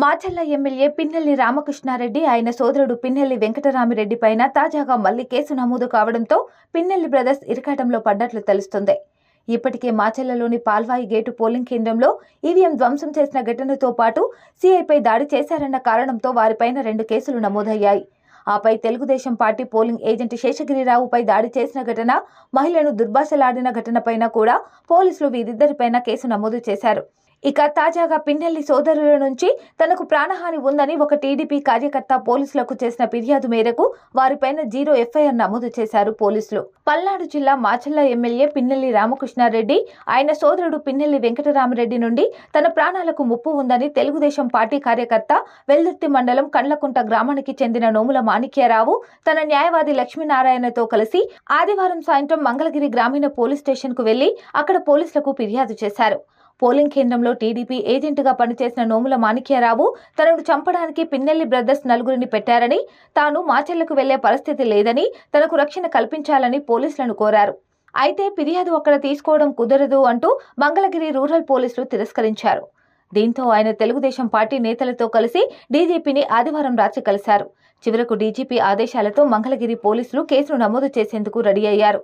Macherla MLA Pinnelli Ramakrishna Reddy ఆయన సోదరుడు పిన్నెల్లి వెంకటరామిరెడ్డి పైన తాజాగా మళ్ళీ కేసు నమోదు కావడంతో పిన్నెల్లి బ్రదర్స్ ఇరకాటంలో పడ్డట్లు తెలుస్తుంది. ఇప్పటికే మాచల్లలోని పాల్వాయి గేటు పోలింగ్ కేంద్రంలో ఈవీఎం ధ్వంసం చేసిన ఘటనతో పాటు సీఐపై దాడి చేశారన్న కారణంతో వారిపైన రెండు కేసులు నమోదయ్యాయి. ఆపై తెలుగుదేశం పార్టీ పోలింగ్ ఏజెంట్ శేషగిరిరావుపై దాడి చేసిన ఘటన మహిళను దుర్భాషలాడిన ఘటనపైన కూడా పోలీసులు వీరిద్దరిపైన కేసు నమోదు చేశారు. ఇక తాజాగా పిన్నెల్లి సోదరుల నుంచి తనకు ప్రాణహాని ఉందని ఒక టీడీపీ కార్యకర్త పోలీసులకు చేసిన ఫిర్యాదు మేరకు వారిపైన జీరో ఎఫ్ఐఆర్ నమోదు చేశారు పోలీసులు. పల్నాడు జిల్లా మాచల్ల ఎమ్మెల్యే పిన్నెల్లి రామకృష్ణారెడ్డి ఆయన సోదరుడు పిన్నెల్లి వెంకటరామరెడ్డి నుండి తన ప్రాణాలకు ముప్పు ఉందని తెలుగుదేశం పార్టీ కార్యకర్త వెల్దుర్తి మండలం కండ్లకుంట గ్రామానికి చెందిన నోముల మాణిక్యరావు తన న్యాయవాది లక్ష్మీనారాయణతో కలిసి ఆదివారం సాయంత్రం మంగళగిరి గ్రామీణ పోలీస్ స్టేషన్కు వెళ్ళి అక్కడ పోలీసులకు ఫిర్యాదు చేశారు. పోలింగ్ కేంద్రంలో టీడీపీ ఏజెంట్గా పనిచేసిన నోముల మాణిక్యరావు తనను చంపడానికి పిన్నెల్లి బ్రదర్స్ నలుగురిని పెట్టారని తాను మాచెల్లకు వెళ్ళే పరిస్థితి లేదని తనకు రక్షణ కల్పించాలని పోలీసులను కోరారు. అయితే ఫిర్యాదు అక్కడ తీసుకోవడం కుదరదు అంటూ మంగళగిరి రూరల్ పోలీసులు తిరస్కరించారు. దీంతో ఆయన తెలుగుదేశం పార్టీ నేతలతో కలిసి డీజీపీని ఆదివారం రాత్రి కలిశారు. చివరకు డీజీపీ ఆదేశాలతో మంగళగిరి పోలీసులు కేసును నమోదు చేసేందుకు రెడీ అయ్యారు.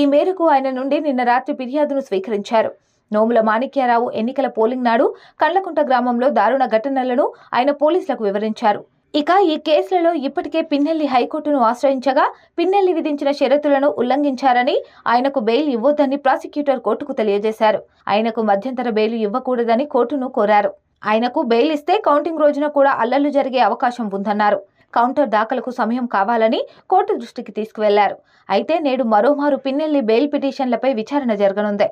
ఈ మేరకు ఆయన నుండి నిన్న రాత్రి ఫిర్యాదును స్వీకరించారు. నోముల మాణిక్యారావు ఎన్నికల పోలింగ్ నాడు కళ్ళకుంట గ్రామంలో దారుణ ఘటనలను ఆయన పోలీసులకు వివరించారు. ఇక ఈ కేసులలో ఇప్పటికే పిన్నెల్లి హైకోర్టును ఆశ్రయించగా పిన్నెల్లి విధించిన షరతులను ఉల్లంఘించారని ఆయనకు బెయిల్ ఇవ్వొద్దని ప్రాసిక్యూటర్ కోర్టుకు తెలియజేశారు. ఆయనకు మధ్యంతర బెయిల్ ఇవ్వకూడదని కోర్టును కోరారు. ఆయనకు బెయిల్ ఇస్తే కౌంటింగ్ రోజున కూడా అల్లర్లు జరిగే అవకాశం ఉందన్నారు. కౌంటర్ దాఖలకు సమయం కావాలని కోర్టు దృష్టికి తీసుకువెళ్ళారు. అయితే నేడు మరోమారు పిన్నెల్లి బెయిల్ పిటిషన్లపై విచారణ జరగనుంది.